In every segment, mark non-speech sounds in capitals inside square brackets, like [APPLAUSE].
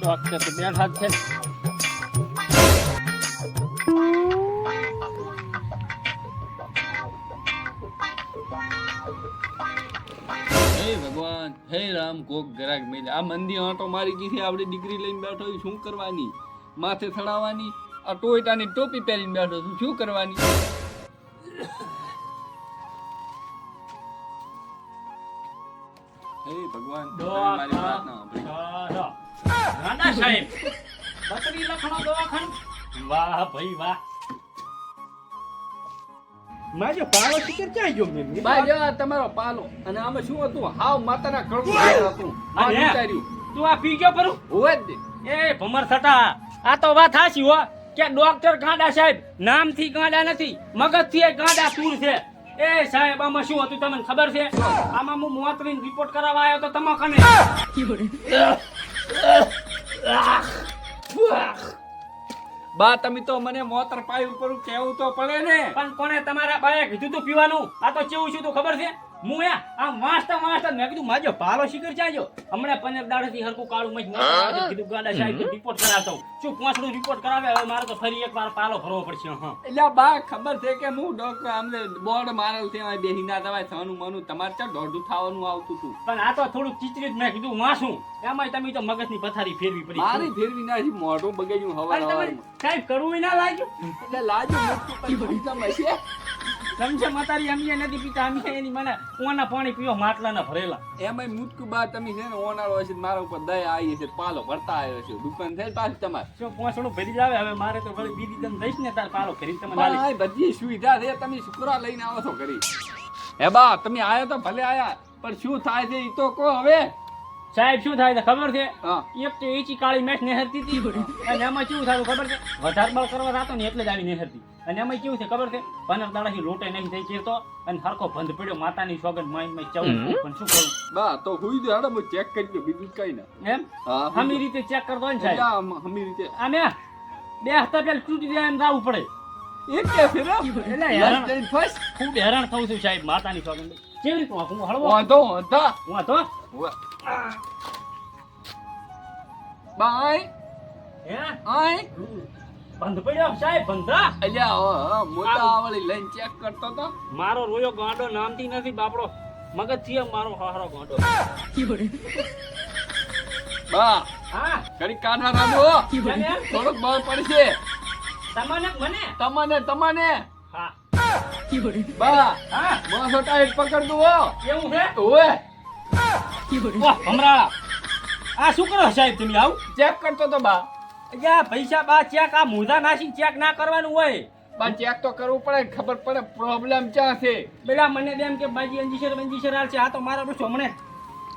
Doctor હે ભગવાન, હે રામ, કોક ગરાક મેલે આ મંદી આંટો મારી ગઈ છે આપણી ડિગ્રી લઈને બેઠો શું કરવાની? માથે થડાવવાની આ ટોયટાની ટોપી પહેરીને બેઠો છું શું કરવાની? હે ભગવાન મારી પ્રાર્થના સાંભળી. નાના સાહેબ બકરી લખણો દવાખાનું? વાહ ભાઈ વાહ. માજો પાળો શિકર ક્યાં ગયો મેં? બા જો આ તમારો પાલો. અને આમાં શું હતું? હાવ માતાના કળવું હતું. આ વિચાર્યું. તું આ પી ગયો પરું? હોય જ એ ભમર થતા આ તો વાત હાસી હો. કે ડોક્ટર ગાંડા સાહેબ? નામથી ગાંડા નથી મગજથી એ ગાંડા સૂર છે. એ સાહેબ આમાં શું હતું તમને ખબર છે? આમાં હું મોતરીને રિપોર્ટ કરાવવા આવ્યો તો તમા કને બા તમે તો મને મોતર પાય ઉપર કેવું તો પડે ને? પણ કોણે તમારા બાએ કીધું તું પીવાનું? આ તો કેવું શું તું ખબર છે? હું એ આ માસ્ટર માસ્ટર મેં કીધું માજો પાલો શિખર ચાજો હમણાં પંદર દાડેથી હરકું કાળું મચ મોટું કીધું ગાડા સાહેબ રિપોર્ટ કરાવતો હું. શું પાંચડું રિપોર્ટ કરાવે? હવે મારે તો ફરી એક વાર પાલો ભરવો પડશે હા. એટલે બા ખબર છે કે હું ડોક્ટર આમને બોર્ડ મારેલ છે અહીં બેહી ના દવાય થવાનું મનું તમારે ચાલ દોઢું થવાનું આવતું હતું પણ આ તો થોડું ચીચરી જ મેં કીધું વાંસું એમાંય તમે તો મગજની પથારી ફેરવી પડી. મારી ફેરવી ના મોઢું બગડ્યું તમારે સાહેબ કરવું ના લાગ્યું. એટલે લાજો મોટું પણ હશે. મતારી અમીએ નથી પીતા અમીએ એની મને ઓના પાણી પીવો માટલાના ભરેલા. એમાં મુટકું બા તમે છે ને ઓનાળો ને મારા ઉપર દયા આવી છે પાલો ભરતા આવ્યો છે દુકાન છે પાછી તમારે? શું પોસણું ભરી જાવે હવે મારે તો ભલે બીજી તમે દઈશ ને તાર પાલો ભરી તમે આ બધી સુવિધા છે તમે શુક્રવાર લઈને આવો છો ઘરી. હે બા તમે આયા તો ભલે આયા પણ શું થાય છે એ તો કહો હવે. સાહેબ શું થાય ખબર છે? એક તો એચી કાળી મેચ નેહરતી હતી. [LAUGHS] અને એમાં કેવું થાય ખબર છે? વધારે બળ કરવા રાતો ને એટલે જ આવી નેહરતી. અને એમાં કેવું છે ખબર છે? પંદર દાડાથી લોટે નહીં થઈ ચીરતો અને હરખો બંધ પડ્યો. માતાની સોગંદ માઈ માઈ ચવું પણ શું કરું? બા તો હુઈ દે હાડો હું ચેક કરી દે બીજું કઈ ના. એમ? હમી રીતે ચેક કરતો ને સાહેબ? હમી રીતે. આમે બે હપ્તા પેલા તૂટી જાય એમ જવું પડે. એક કે ફેર. એટલે હેરાન ફર્સ્ટ ખૂબ હેરાન થઉં છું સાહેબ માતાની સોગંદ. કેવી રીતે હું હળવો? વાંધો વાંધો. હું તો બાય. હે? આય. બંધ પડ્યો સાહેબ બંધા અલ્યા ઓ, ઓ, મોટા આવળી લઈને ચેક કરતો તો. મારો રોયો ગાંડો નામથી નથી બાપડો. મગજથી મારો હારો ગાંડો. બા હા. રાડો કેમ એમ? થોડુંક બળ પડશે. તમને મને? તમને તમને. હા. બા હા. માસો ટાઈટ પકડ હો. છે ઓએ વાહ ભમરાળા આ શું કરો સાહેબ તમે આવું? ચેક કરતો તો બા. અલ્યા પૈસા બા ચેક આ નાસી ચેક ના કરવાનું હોય. બા ચેક તો કરવું પડે ખબર પડે પ્રોબ્લેમ ક્યાં છે? પેલા મને એમ કે બાજી અંજીસર બંજીસર હાલ છે. આ તો મારા રૂસો હમણે.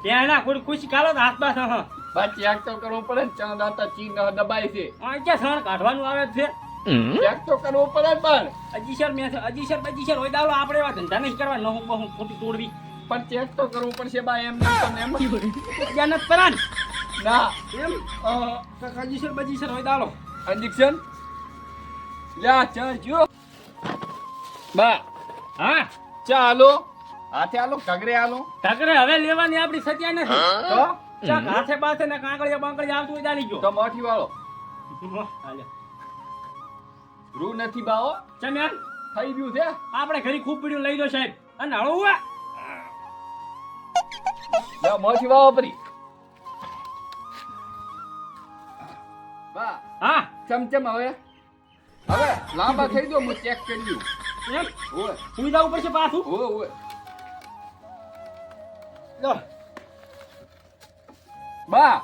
ત્યાં કોઈ ખુશ કાલો હાથ બાસ હા બા ચેક તો કરવું પડે ને ચા દાતા ચીન દબાય છે. આ ક્યાં સણ કાઢવાનું આવે છે? ચેક તો કરવું પડે પણ. અજીસર મેં અજીસર બજીસર હોય દાવલો આપણે એવા ધંધા નહીં કરવા નહું બહુ ખોટી તોડવી. પણ ચેક તો કરવું પડશે બા એમ તમને એમ નથી કરાન ના. એમ? અજીસર બજીસર હોય દાવલો ઇન્જેક્શન લ્યા ચા જો. બા હા? ચાલો હાથે આલો કગરે આલો. ઢગરે હવે લેવાની આપણી સત્યા નથી. તો? ચાક હાથે પાસે ને કાંકળિયા બાંકળિયા આવતું હોય દાની ગયો. તો મોઠી વાળો. રૂ નથી બાઓ ચમ થઈ ગયું છે? આપણે ઘરી ખૂબ પીડ્યું લઈ દો સાહેબ. અને હળવું લ્યા મોઠી વાળો પરી બા હા? ચમચમ હવે? હવે લાંબા થઈ ગયો હું ચેક કરી દઉં એમ? ઓય. સુઈ ઉપર છે પાછું? ઓય ઓય. લો. બા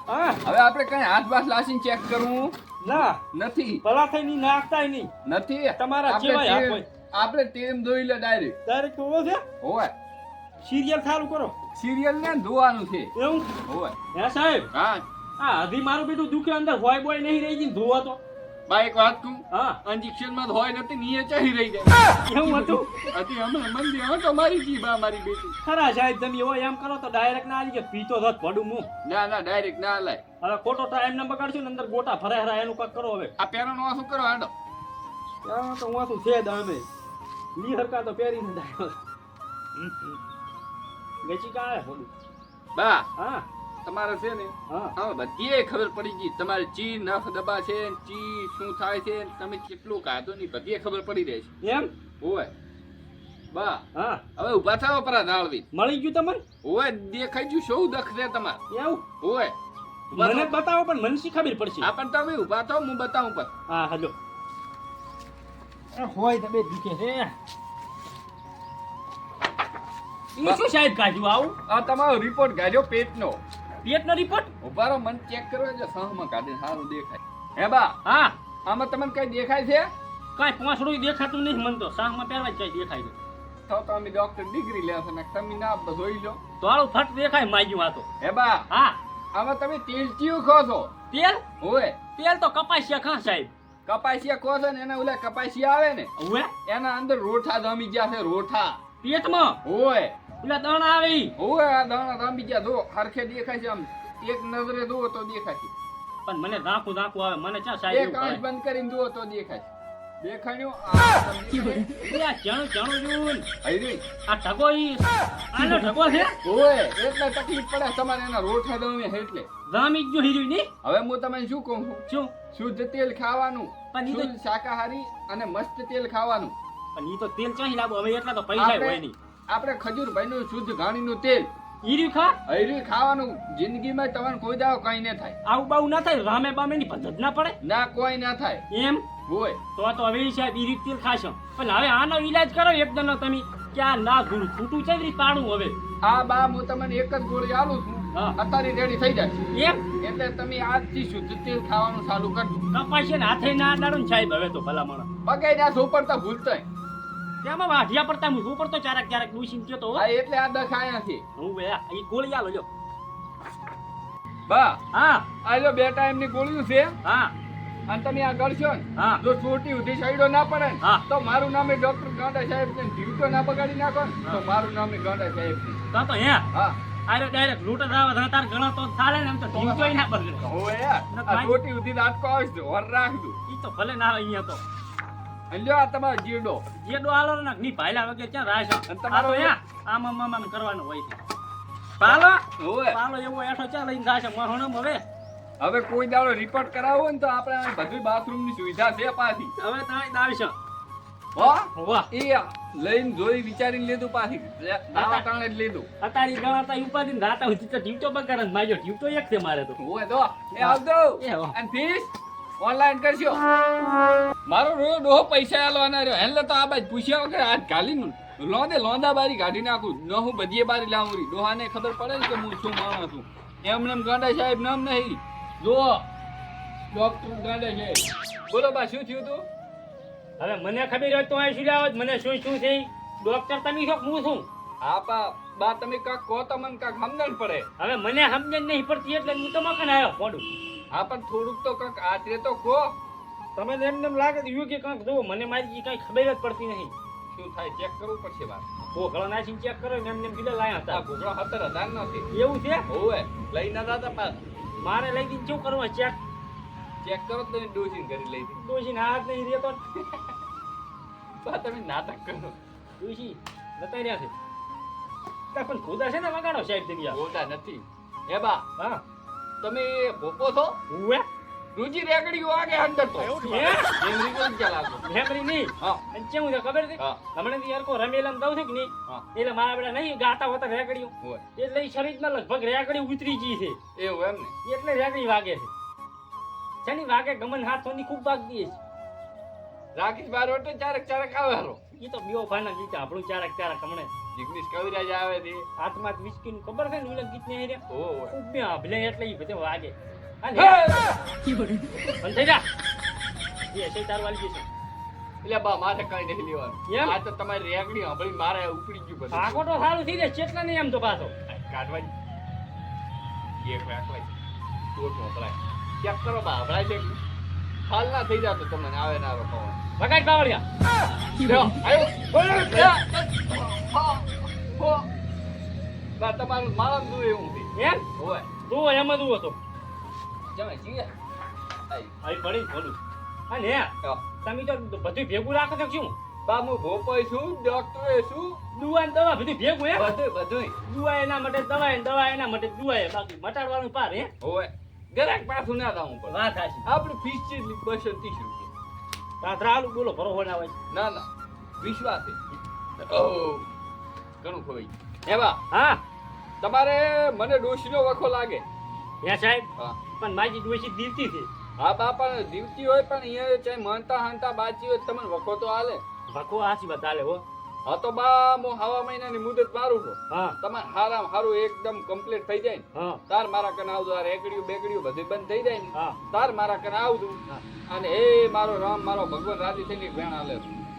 હવે આપણે કઈ હાથ બાથ લાસીને ચેક કરવું? ના. નથી. ભલા થઈ નહીં નાખતાય નહીં. નથી. તમારા જેવાય તેલ- આપણે તેમ ધોઈ લે ડાયરેક્ટ. ડાયરેક્ટ ઓવો છે? ઓય. સિરિયલ ચાલુ કરો. સિરિયલ ને ધોવાનું છે. એવું? હોય. હે સાહેબ? હા. આ હજી મારું બેટું દુખે અંદર હોય બોય નહીં રહી ગઈ ધોવા તો. બા એક વાત કહું. હા. ઇન્જેક્શનમાં હોય નથી નીચે ચહી રહી જાય. એવું હતું? હતી અમે મંદી હવે તો મારી જી બા મારી બેટી. ખરા સાહેબ તમે એવો એમ કરો તો ડાયરેક્ટ ના આવી કે પીતો ધોત પડું મુ. ના ના ડાયરેક્ટ ના લાય હવે ખોટો ટાઈમ ના બગાડશું ને અંદર ગોટા ફરે હરા એનું કાક કરો હવે. આ પેરો નો શું કરો આડો ત્યાં તો હું શું છે દામે? લી હરકા તો પહેરીને ડાયો વેચી કાઢે બોલું. બા હા. તમારે છે ને હા. હવે બધી ખબર પડી ગઈ. તમારે ચી નખ દબા છે ને ચી શું થાય છે ને તમે કેટલું કાયદો ની બધી ખબર પડી રહે છે. એમ? હોય. બા હા. હવે ઊભા થાવ પરા દાળવી મળી ગયું તમને? હોય દેખાઈ ગયું શું દખ છે તમાર? એવું? હોય. મને બતાવો પણ મને શી ખબર પડશે? આ પણ તમે ઊભા થાવ હું બતાવું પણ. હા હલો. હોય તમે દુખે છે. ઈ શું સાહેબ કાઢ્યું આવું? આ તમારો રિપોર્ટ કાઢ્યો પેટનો. પેટનો રિપોર્ટ ઉભારો મન ચેક કરો જો સહમાં કાઢીને સારું દેખાય. હે બા હા. આમાં તમને કઈ દેખાય છે? કાંઈ પાંસડું દેખાતું નહીં મન તો. સાહમાં પહેરવા જ કઈ દેખાય છે. તો તમે ડોક્ટર ડિગ્રી લેશો ને તમે ના જોઈ લો. તો આળું ફટ દેખાય માગ્યું આ તો હે બા હા. આમાં તમે તેલ ચીયું ખો છો? તેલ? ઓય તેલ તો કપાસિયા ખા સાહેબ. કપાસિયા ખો છો ને એના ઓલા કપાસિયા આવે ને એના અંદર રોઠા જમી ગયા છે રોઠા. પેટમાં? ઓય પેલા દાણા આવી. ઓય આ દાણા રામી બીજા જો હરખે દેખાય છે આમ. એક નજરે જુઓ તો દેખાય છે. પણ મને ઝાંખું ઝાંખું આવે. મને ક્યાં સાહેબ એક આંખ બંધ કરીને જુઓ તો દેખાય છે. દેખાણ્યું? આ એ આ ઈ. આનો ઓય એટલે તકલીફ પડે તમારે એના રોઠા દમે એટલે. જામી હવે હું તમને શું કહું? છું શું? શુદ્ધ તેલ ખાવાનું. પણ શુદ્ધ શાકાહારી અને મસ્ત તેલ ખાવાનું. પણ ઈ તો તેલ ચાહી લાવો હવે એટલા તો પૈસા હોય નહીં. આપણે ખજૂરભાઈ નું શુદ્ધ ઘાણીનું તેલ. હીર્યું ખા. હૈરી ખાવાનું જિંદગીમાં તમને કોઈ દાવ કઈ ન થાય. આવું બાવું ના થાય રામે બામે ની પદ્ધત ના પડે? ના કોઈ ના થાય. એમ? હોય. તો તો હવે સાહેબ ઈ તેલ ખાશો. પણ હવે આનો ઈલાજ કરો એકદમ તમે ક્યાં ના ગુણ છૂટું છે રીત પાડું હવે. આ બા હું તમને એક જ ગોળી આલું છું. અત્યારે રેડી થઈ જાય. એમ? એટલે તમે આજથી શુદ્ધ તેલ ખાવાનું ચાલુ કરજો. કપાશે ને હાથે ના દાડો સાહેબ હવે તો ભલા ભલામણ પગે ના સોપડતા ભૂલતા તેમાં વાઢિયા પડતા હું શું પડતો ચારક ચારક હું કયો તો હો. એટલે આ દખાયા છે હું બે ઈ ગોળી આલો લ્યો. બા હા. આ લો બે ટાઈમની ગોળીઓ છે. હા. અને તમે આ કરશો ને જો છોટી ઉધી સાઈડો ના પડે ને તો મારું નામ એ ડોક્ટર ગાંડા સાહેબ છે જીવતો ના બગાડી નાખો ને તો મારું નામ એ ગાંડા સાહેબ તો તો હે. હા. આરે ડાયરેક્ટ લૂંટ રાવ ધણતાર ગણો તો ચાલે ને એમ તો જીવતોય ના બગડે. ઓય યાર, આ છોટી ઉધી નાટકો આવશે હોર રાખજો. ઈ તો ભલે ના અહીંયા તો. લ્યો આ તમારો જીડો જે ડોહાલો ને. ની ભાઈલા વગર ક્યાં છે? અને તમારો યા આમ આમ આમ આમ હોય છે. પાલો પાલો એવો એઠો ચા લઈને જાશે મહણમ હવે. હવે કોઈ દાડો રિપોર્ટ કરાવો ને તો આપણે બધી બાથરૂમની સુવિધા છે પાછી. હવે તાય દાવશે હો? વાહ એ લઈને જોઈ વિચારીને લીધું પાછી. દાવા ટાણે જ લીધું. અતારી ગણાતા ઉપાધિને રાતા સુધી તો ટીવટો બગાડ જ માર્યો. ટીવટો એક છે મારે તો. ઓય તો. એ આવજો. એ હો. અને ફીસ ઓનલાઈન કરશો? મારો રોજ ડોહો પૈસા આલવાના રહ્યો. એટલે તો આ બાજ પૂછ્યા વગર હાથ ઘાલીને લોંદે લોંદા બારી કાઢી નાખું. ન હું બધીએ બારી લાવું રી. ડોહાને ખબર પડે ને કે હું શું માણસ છું. એમ ગાંડા સાહેબ નામ નહીં. જો ડોક્ટર ગાંડા સાહેબ. બોલો બા શું થયું તું? હવે મને ખબર હોય તો અહીં શું લાવો છો? મને શું શું છે? ડોક્ટર તમે છો હું છું? હા બા બા તમે કાક કહો તો મને કાક સમજણ પડે. હવે મને સમજણ નહીં પડતી એટલે હું તો મકાન આવ્યો પોડું. હા પણ થોડુંક તો કંઈક આચરે તો કહો. તમે એમને એમ લાગે યુ કે કંઈક જુઓ મને મારી કઈ ખબર જ પડતી નહીં શું થાય ચેક કરવું પડશે બા ગોખલો નાખીને ચેક કરો ને એમને એમ કીધા લાયા હતા. ઘોઘરો હતર હજાર નથી એવું છે? હોવે લઈ ના હતા પાસ મારે લઈ દઈને શું કરવા ચેક ચેક કરો તો ડોસીને કરી લઈ દી ડોશી હાથ નહીં રહેતો તમે નાટક કરો. ડોશી બતાવી રહ્યા છે. પણ ખુદા છે ને વગાડો સાહેબ જગ્યા. બોલતા નથી. હે બા હા. તમે ભોપો છો? ઉવે. રૂજી રેકડીઓ આગે અંદર તો. મેમરી કોણ રીકડી મેમરી નહીં. હા. અને કેવું છે ખબર છે? હમણાં થી યાર કો રમેલમ દઉં છું કે નહીં? એટલે મારા બેટા નહીં ગાતા હોતા રેકડીઓ. હોય. એટલે શરીર શરીરમાં લગભગ રેકડી ઉતરી ગઈ છે. એવું એમ ને? એટલે રેકડી વાગે છે. શેની વાગે ગમન હાથોની ખૂબ વાગતી છે રાખીશ બાર ચારક ચારક આવે હારો એ તો બીઓ ફાના જીતા આપણું ચારક ચારક હમણે. જિગ્નેશ કવિરાજ આવે છે. હાથમાં વિસ્કીન ખબર છે ને ઓલા ગીત ને હેરે? ઓ ખૂબ બે એટલે ઈ બધે વાગે! બંધ થઈ જા. એ છે તાર વાલી છે. એટલે બા મારે કઈ નહીં લેવાનું. એમ? આ તો તમારી રેગડી સાંભળી મારે ઉપડી ગયું બધું. આખો તો સારું થઈ જાય ચેટલા નહીં એમ તો પાછો. કાઢવાની એક રાખવાય. ટોટ મોકલાય ચેક કરો બા હભળાય છે હાલ ના થઈ જાતો તમને આવે ના આવે વગાડ પાવડિયા લ્યો, આયો. બોલો, લ્યો. હા, હો. બા તમારું મારા જોયું એવું એમ? હોય. તું એમ જ હતો. જમે જીએ. આઈ. આવી પડી બોલું હે તમે તો બધું ભેગું રાખો છો શું? બાબુ ભોપાઈ છું ડોક્ટર છું. દુવા દવા બધી ભેગું હે બધું બધું દુવા એના માટે દવા દવા એના માટે દુવા બાકી મટાડવાનું પાર હે? હોય. ગરાક પાછું ના થવું પડે. વાત છે આપણી ફીસ છે બસો ત્રીસ રૂપિયા. તાત્રા આલુ બોલો ભરો ના હોય. ના ના. વિશ્વાસ ઘણું ખોવાઈ એવા હા. તમારે મને ડોશીનો વખો લાગે. હે સાહેબ હા. પણ માજી ડોશી દીવતી છે. હા બાપા દીવતી હોય પણ અહીંયા ચાહે માનતા હાનતા બાચી હોય તમને વખો તો હાલે. વખો વાત હાલે હો. હા તો બા મો હવા મહિનાની મુદત મારું છું. હા. તમારે હારામ હારું એકદમ કમ્પ્લીટ થઈ જાય હા. તાર મારા કને આવજો આ રેકડીયું બેકડ્યું બધું બંધ થઈ જાય હા. તાર મારા કને આવતું હા. અને એ મારો રામ મારો ભગવાન રાજી થઈને વેણ આલે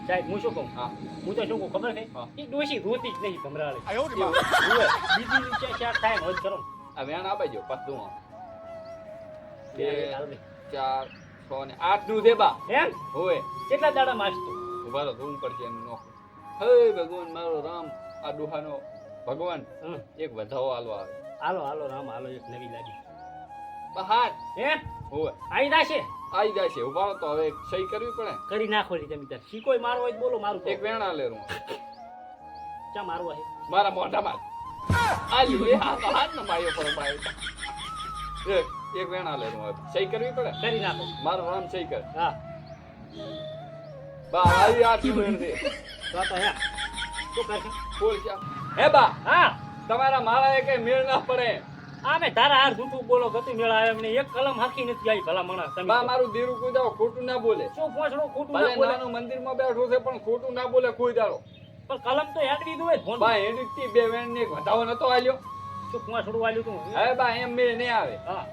સાહેબ હું શું કહું? હા. હું તો શું કહું ખબર છે? એ ડોશી રોતી જ નહીં ભમરાળે. બીજી રીતે ચાર થાય હોજ કરો. આ વેણ આપી જો પાછું ચાર છ ને આઠનું છે બા. એમ? હોય કેટલા દાડા માસતો ઊભા તો ધૂમ પડશે એમ નોખું હે ભગવાન મારો રામ. આ દુહાનો ભગવાન. એક વધાવો આલો આવે. હાલો હાલો રામ હાલો એક નવી લાગી બહાર. હે? હોય આઈ દાશે આઈ છે ઊભા તો હવે સહી કરવી પડે. કરી નાખો રી તમે તાર શીકોય મારો હોય બોલો મારું એક વેણા લેરું ચા મારું હે? મારા મોઢામાં આ હા હાથ હાથ ન માયો પર ભાઈ એક વેણા લે રૂ સહી કરવી પડે? કરી નાખો. મારો રામ સહી કર. હા. બા આવી છે બોલ હે બા હા. તમારા મારા એ મેળ ના પડે. આમે તારા હાર જૂઠું બોલો ગતું મેળ આવે એમને. એક કલમ હરખી નથી આવી ભલા માણસ તમે બા મારું દીરું કુદાવ ખોટું ના બોલે. શું પોસડું ખોટું ના બોલે? નાનું મંદિરમાં બેઠો છે પણ ખોટું ના બોલે કોઈ દાડો પણ કલમ તો હેકડી દો ફોન બા હેડીથી બે વેણ ને વધાવો નતો આલ્યો. શું પોસડું વાલ્યું તું? હે બા એમ મેળ નહીં આવે. હા.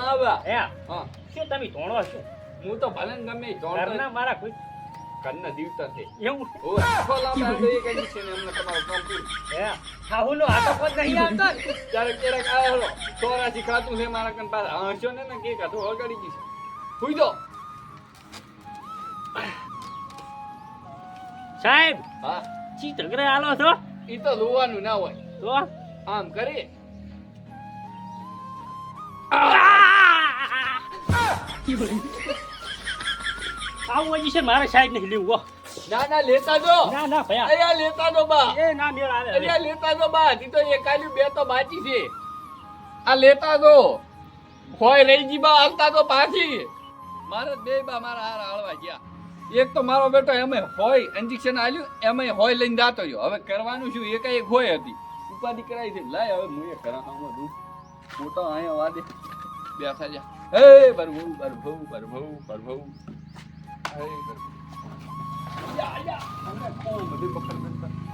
ના બા. હે? હા. શું તમે ધોણો છો? હું તો ભલે ગમે જોણતો મારા કોઈ ઘરના દીવતા છે એવું? ઓ ના આવે તો એ છે ને અમને તમારો કામ હે? ખાવું નો આટો પદ નહીં આવતો ત્યારે ક્યારેક ક્યારેક આ હલો ખાતું છે મારા કન પાસે. હસ્યો ને ને કે કાતો ઓગાડી ગઈ છે. હુઈ દો સાહેબ હા? ચી તગરે આલો છો? ઈ તો લોવાનું ના હોય. તો? આમ કરી આવું હજી છે મારે સાહેબ નહીં લેવું. ના ના લેતા જો. ના ના ભયા. અહીંયા લેતા જો બા. એ ના મેળ આવે અહીંયા લેતા જો બા. હજી તો એકાલી બે તો બાકી છે. આ લેતા જો. હોય રહી બા હાલતા તો પાછી. મારે બે બા મારા હાર હાળવા ગયા. એક તો મારો બેટો એમે હોય ઇન્જેક્શન આલ્યું એમાં હોય લઈને જાતો રહ્યો. હવે કરવાનું શું? એક એક હોય હતી. ઉપાધિ કરાવી છે. લાય હવે હું એ કરા દઉં મોટો અહીંયા વાદે બેસા જા. હે બરભુ બરભુ બરભુ બરભુ બધું પકડ